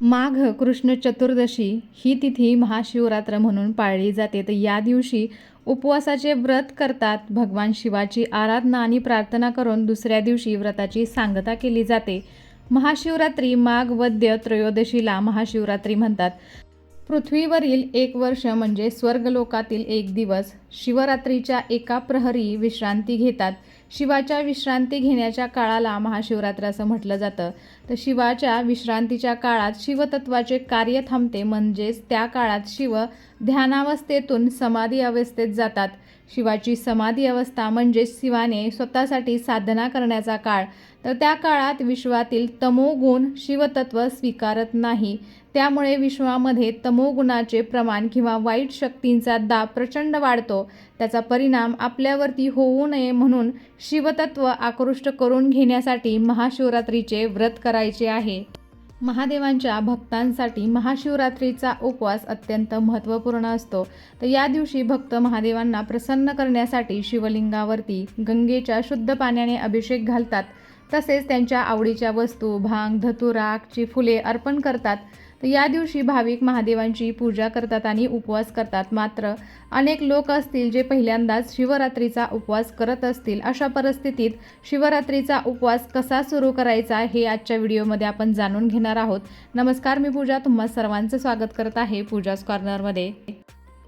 माघ कृष्ण चतुर्दशी ही तिथी महाशिवरात्र म्हणून पाळली जाते. तर या दिवशी उपवासाचे व्रत करतात भगवान शिवाची आराधना आणि प्रार्थना करून दुसऱ्या दिवशी व्रताची सांगता केली जाते. महाशिवरात्री माघ वद्य त्रयोदशीला महाशिवरात्री म्हणतात. पृथ्वीवरील एक वर्ष म्हणजे स्वर्गलोकातील एक दिवस. शिवरात्रीच्या एका प्रहरी विश्रांती घेतात. शिवाच्या विश्रांती घेण्याच्या काळाला महाशिवरात्र असं म्हटलं जातं. तर शिवाच्या विश्रांतीच्या काळात शिवतत्वाचे कार्य थांबते म्हणजेच त्या काळात शिव ध्यानावस्थेतून समाधी अवस्थेत जातात. शिवाची समाधी अवस्था म्हणजे शिवाने स्वतःसाठी साधना करण्याचा काळ. तर त्या काळात विश्वातील तमोगुण शिवतत्व स्वीकारत नाही. त्यामुळे विश्वामध्ये तमोगुणाचे प्रमाण किंवा वाईट शक्तींचा दाब प्रचंड वाढतो. त्याचा परिणाम आपल्यावरती होऊ नये म्हणून शिवतत्व आकृष्ट करून घेण्यासाठी महाशिवरात्रीचे व्रत करायचे आहे. महादेवांच्या भक्तांसाठी महाशिवरात्रीचा उपवास अत्यंत महत्त्वपूर्ण असतो. तर या दिवशी भक्त महादेवांना प्रसन्न करण्यासाठी शिवलिंगावरती गंगेच्या शुद्ध पाण्याने अभिषेक घालतात. तसेच त्यांच्या आवडीच्या वस्तू भांग धतुराकची फुले अर्पण करतात. तर या दिवशी भाविक महादेवांची पूजा करतात आणि उपवास करतात. मात्र अनेक लोक असतील जे पहिल्यांदाच शिवरात्रीचा उपवास करत असतील अशा परिस्थितीत शिवरात्रीचा उपवास कसा सुरू करायचा हे आजच्या व्हिडिओमध्ये आपण जाणून घेणार आहोत. नमस्कार मी पूजा. तुम्हा सर्वांचं स्वागत करत आहे पूजा कॉर्नरमध्ये.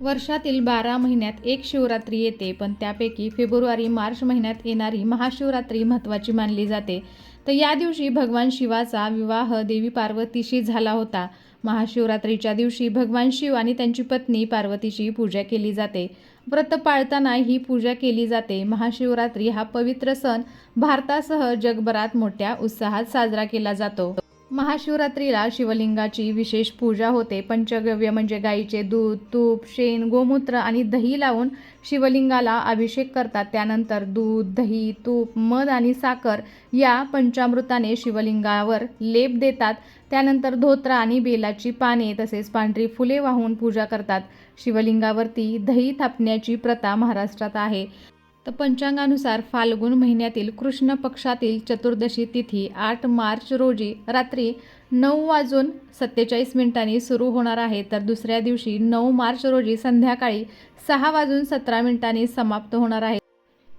वर्षातील बारा महिन्यात एक शिवरात्री येते पण त्यापैकी फेब्रुवारी मार्च महिन्यात येणारी महाशिवरात्री महत्त्वाची मानली जाते. तर या दिवशी भगवान शिवाचा विवाह देवी पार्वतीशी झाला होता. महाशिवरात्रीच्या दिवशी भगवान शिव आणि त्यांची पत्नी पार्वतीची पूजा केली जाते. व्रत पाळताना ही पूजा केली जाते. महाशिवरात्री हा पवित्र सण भारतासह जगभरात मोठ्या उत्साहात साजरा केला जातो. महाशिवरात्रीला शिवलिंगाची विशेष पूजा होते. पंचगव्य म्हणजे गाईचे दूध तूप शेण गोमूत्र आणि दही लावून शिवलिंगाला अभिषेक करतात. त्यानंतर दूध दही तूप मध आणि साखर या पंचामृताने शिवलिंगावर लेप देतात. त्यानंतर धोत्रा आणि बेलाची पाने तसेच पांढरी फुले वाहून पूजा करतात. शिवलिंगावरती दही थापण्याची प्रथा महाराष्ट्रात आहे. तर पंचांगानुसार फाल्गुन महिन्यातील कृष्ण पक्षातील चतुर्दशी तिथी आठ मार्च रोजी रात्री नऊ वाजून सत्तेचाळीस मिनिटांनी सुरू होणार आहे. तर दुसऱ्या दिवशी नऊ मार्च रोजी संध्याकाळी सहा वाजून सतरा मिनिटांनी समाप्त होणार आहे.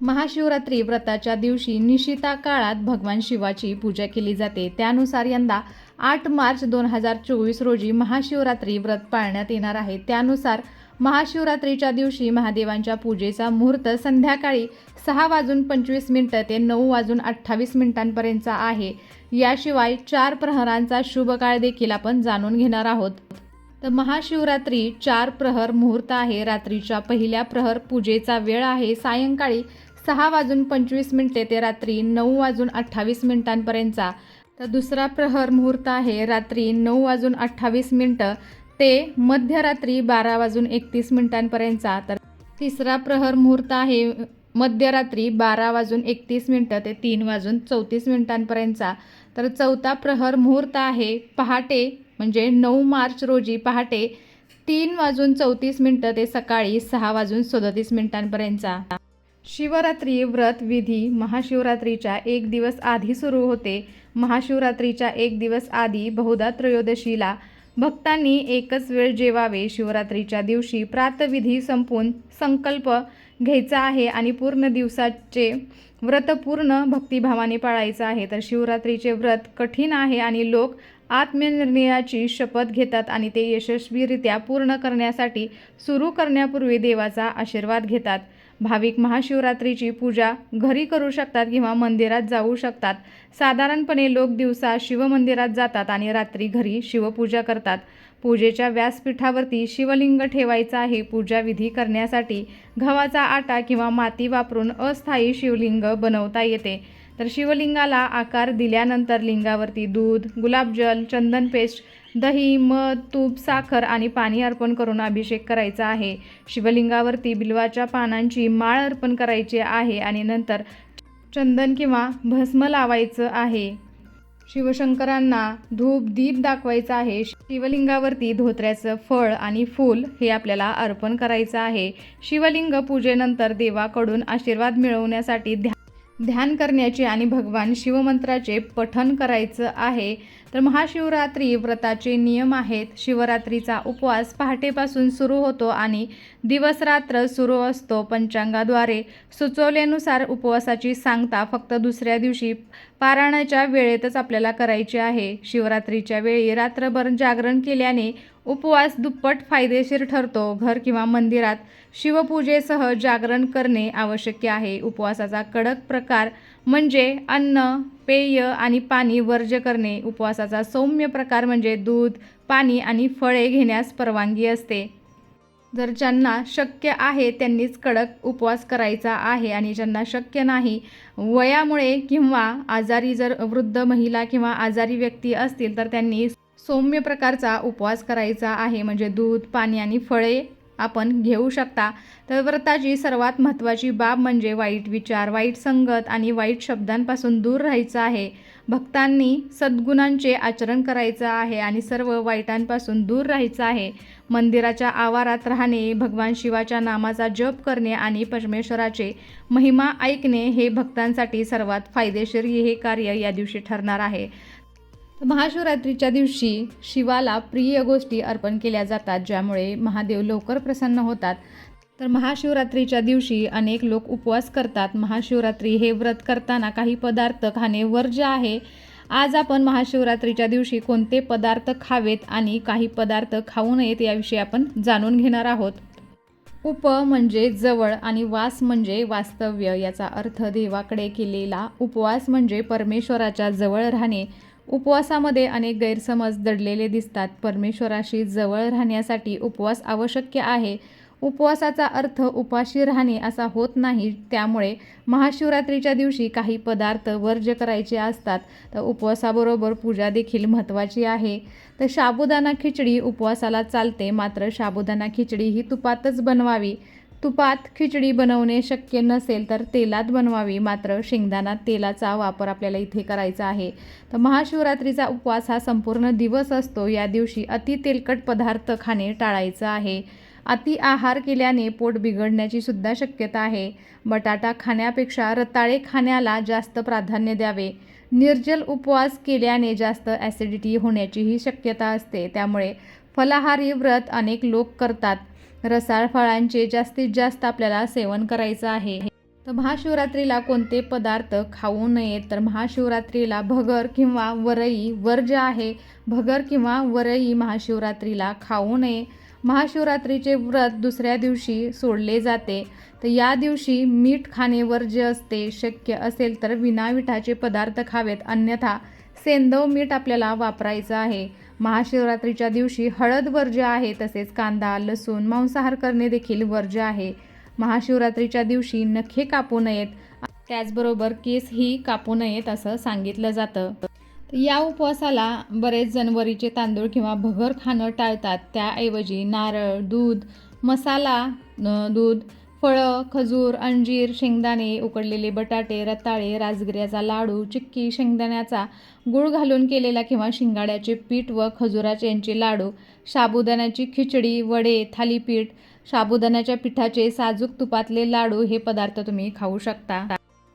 महाशिवरात्री व्रताच्या दिवशी निशिता काळात भगवान शिवाची पूजा केली जाते. त्यानुसार यंदा आठ मार्च दोन हजार चोवीस रोजी महाशिवरात्री व्रत पाळण्यात येणार आहे. त्यानुसार महाशिवरात्रीच्या दिवशी महादेवांच्या पूजेचा मुहूर्त संध्याकाळी सहा वाजून पंचवीस मिनटं ते नऊ वाजून अठ्ठावीस मिनिटांपर्यंतचा आहे. याशिवाय चार प्रहरांचा शुभ काळ देखील आपण जाणून घेणार आहोत. तर महाशिवरात्री चार प्रहर मुहूर्त आहे. रात्रीच्या पहिल्या प्रहर पूजेचा वेळ आहे. सायंकाळी सहा वाजून पंचवीस मिनिटे ते रात्री नऊ वाजून अठ्ठावीस मिनिटांपर्यंतचा तर दुसरा प्रहर मुहूर्त आहे. रात्री नऊ वाजून अठ्ठावीस मिनटं ते मध्यरात्री बारा वाजून एकतीस मिनिटांपर्यंतचा. तर तिसरा प्रहर मुहूर्त आहे मध्यरात्री बारा वाजून एकतीस मिनटं ते तीन वाजून चौतीस मिनिटांपर्यंतचा. तर चौथा प्रहर मुहूर्त आहे पहाटे म्हणजे नऊ मार्च रोजी पहाटे तीन वाजून चौतीस मिनटं ते सकाळी सहा वाजून सदतीस मिनिटांपर्यंतचा. शिवरात्री व्रत विधी महाशिवरात्रीच्या एक दिवस आधी सुरू होते. महाशिवरात्रीच्या एक दिवस आधी बहुधा त्रयोदशीला भक्तांनी एकच वेळ जेवावे. शिवरात्रीच्या दिवशी प्रातविधी संपून संकल्प घ्यायचा आहे आणि पूर्ण दिवसाचे व्रत पूर्ण भक्तिभावाने पाळायचं आहे. तर शिवरात्रीचे व्रत कठीण आहे आणि लोक आत्मनिर्णयाची शपथ घेतात आणि ते यशस्वीरित्या पूर्ण करण्यासाठी सुरू करण्यापूर्वी देवाचा आशीर्वाद घेतात. भाविक महाशिवरात्रीची पूजा घरी करू शकतात किंवा मंदिरात जाऊ शकतात. साधारणपणे लोक दिवसा शिवमंदिरात जातात आणि रात्री घरी शिवपूजा करतात. पूजेच्या व्यासपीठावरती शिवलिंग ठेवायचं आहे. पूजाविधी करण्यासाठी गव्हाचा आटा किंवा माती वापरून अस्थायी शिवलिंग बनवता येते. तर शिवलिंगाला आकार दिल्यानंतर लिंगावरती दूध गुलाबजल चंदन पेस्ट दही मध तूप साखर आणि पाणी अर्पण करून अभिषेक करायचा आहे. शिवलिंगावरती बिल्वाच्या पानांची माळ अर्पण करायची आहे आणि नंतर चंदन किंवा भस्म लावायचं आहे. शिवशंकरांना धूप दीप दाखवायचा आहे. शिवलिंगावरती धोत्र्याचं फळ आणि फूल हे आपल्याला अर्पण करायचं आहे. शिवलिंग पूजेनंतर देवाकडून आशीर्वाद मिळवण्यासाठी ध्या ध्यान करण्याचे आणि भगवान शिवमंत्राचे पठण करायचं आहे. तर महाशिवरात्री व्रताचे नियम आहेत. शिवरात्रीचा उपवास पहाटेपासून सुरू होतो आणि दिवसरात्र सुरू असतो पंचांगाद्वारे. सुचवल्यानुसार उपवासाची सांगता फक्त दुसऱ्या दिवशी पारायणाच्या वेळेतच आपल्याला करायची आहे. शिवरात्रीच्या वेळी रात्रभर जागरण केल्याने उपवास दुप्पट फायदेशीर ठरतो. घर किंवा मंदिरात शिवपूजेसह जागरण करणे आवश्यक आहे. उपवासाचा कडक प्रकार म्हणजे अन्न पेय आणि पाणी वर्ज्य करणे. उपवासाचा सौम्य प्रकार म्हणजे दूध पाणी आणि फळे घेण्यास परवानगी असते. जर ज्यांना शक्य आहे त्यांनीच कडक उपवास करायचा आहे आणि ज्यांना शक्य नाही वयामुळे किंवा आजारी जर वृद्ध महिला किंवा आजारी व्यक्ती असतील तर त्यांनी सौम्य प्रकारचा उपवास करायचा आहे. म्हणजे दूध पाणी आणि फळे आपण घेऊ शकता. तर व्रताची सर्वात महत्त्वाची बाब म्हणजे वाईट विचार वाईट संगत आणि वाईट शब्दांपासून दूर राहायचं आहे. भक्तांनी सद्गुणांचे आचरण करायचं आहे आणि सर्व वाईटांपासून दूर राहायचं आहे. मंदिराच्या आवारात राहणे भगवान शिवाच्या नामाचा जप करणे आणि परमेश्वराचे महिमा ऐकणे हे भक्तांसाठी सर्वात फायदेशीर हे कार्य या दिवशी ठरणार आहे. महाशिवरात्रीच्या दिवशी शिवाला प्रिय गोष्टी अर्पण केल्या जातात ज्यामुळे महादेव लवकर प्रसन्न होतात. तर महाशिवरात्रीच्या दिवशी अनेक लोक उपवास करतात. महाशिवरात्री हे व्रत करताना काही पदार्थ खाणे वर्ज्य आहे. आज आपण महाशिवरात्रीच्या दिवशी कोणते पदार्थ खावेत आणि काही पदार्थ खाऊ नयेत याविषयी आपण जाणून घेणार आहोत. उप म्हणजे जवळ आणि वास म्हणजे वास्तव्य याचा अर्थ देवाकडे केलेला उपवास म्हणजे परमेश्वराच्या जवळ राहणे. उपवासामध्ये अनेक गैरसमज दडलेले दिसतात. परमेश्वराशी जवळ राहण्यासाठी उपवास आवश्यक आहे. उपवासाचा अर्थ उपाशी राहणे असा होत नाही. त्यामुळे महाशिवरात्रीच्या दिवशी काही पदार्थ वर्ज्य करायचे असतात. तर उपवासाबरोबर पूजा देखील महत्त्वाची आहे. तर साबुदाणा खिचडी उपवासाला चालते. मात्र साबुदाणा खिचडी ही तुपातच बनवावी. तुपात खिचडी बनवणे शक्य नसेल तर तेलात बनवावी. मात्र शेंगदाणा तेलाचा वापर आपल्याला इथे करायचा आहे. तर महाशिवरात्रीचा उपवास हा संपूर्ण दिवस असतो. या दिवशी अति तेलकट पदार्थ खाणे टाळायचं आहे. अति आहार केल्याने पोट बिघडण्याची सुद्धा शक्यता आहे. बटाटा खाण्यापेक्षा रताळे खाण्याला जास्त प्राधान्य द्यावे. निर्जल उपवास केल्याने जास्त ॲसिडिटी होण्याचीही शक्यता असते. त्यामुळे फलाहारी व्रत अनेक लोक करतात. रसाळ फळांचे जास्तीत जास्त आपल्याला सेवन करायचं आहे. तर महाशिवरात्रीला कोणते पदार्थ खाऊ नयेत तर महाशिवरात्रीला भगर किंवा वरई वर्ज्य आहे भगर किंवा वरई महाशिवरात्रीला खाऊ नये. महाशिवरात्रीचे व्रत दुसऱ्या दिवशी सोडले जाते. तर या दिवशी मीठ खाणे वर्ज्य असते शक्य असेल तर विनामिठाचे पदार्थ खावेत. अन्यथा सेंदव मीठ आपल्याला वापरायचं आहे. महाशिवरात्रीच्या दिवशी हळद वर्ज्य आहे तसेच कांदा लसूण मांसाहार करणे देखील वर्ज्य आहे. महाशिवरात्रीच्या दिवशी नखे कापू नयेत. त्याचबरोबर केसही कापू नयेत असं सांगितलं जातं. या उपवासाला बरेच जनवरीचे तांदूळ किंवा भगर खाणं टाळतात. त्याऐवजी नारळ दूध मसाला दूध फळं खजूर अंजीर शेंगदाणे उकडलेले बटाटे रताळे राजगिऱ्याचा लाडू चिक्की शेंगदाण्याचा गूळ घालून केलेला किंवा शिंगाड्याचे पीठ व खजुराचे यांचे लाडू साबुदाण्याची खिचडी वडे थालीपीठ साबुदाण्याच्या पिठाचे साजूक तुपातले लाडू हे पदार्थ तुम्ही खाऊ शकता.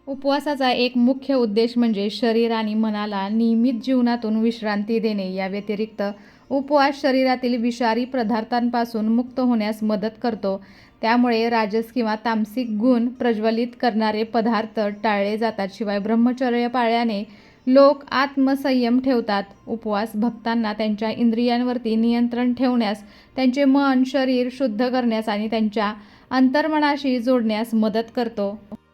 उपवासाचा एक मुख्य उद्देश म्हणजे शरीर आणि मनाला नियमित जीवनातून विश्रांती देणे. या व्यतिरिक्त उपवास शरीरातील विषारी पदार्थांपासून मुक्त होण्यास मदत करतो. त्यामुळे राजस किंवा तामसिक गुण प्रज्वलित करणारे पदार्थ टाळले जातात. शिवाय ब्रह्मचर्य पाळल्याने लोक आत्मसंयम ठेवतात. उपवास भक्तांना त्यांच्या इंद्रियांवरती नियंत्रण ठेवण्यास त्यांचे मन शरीर शुद्ध करण्यास आणि त्यांच्या अंतर्मनाशी जोडण्यास मदत करतो.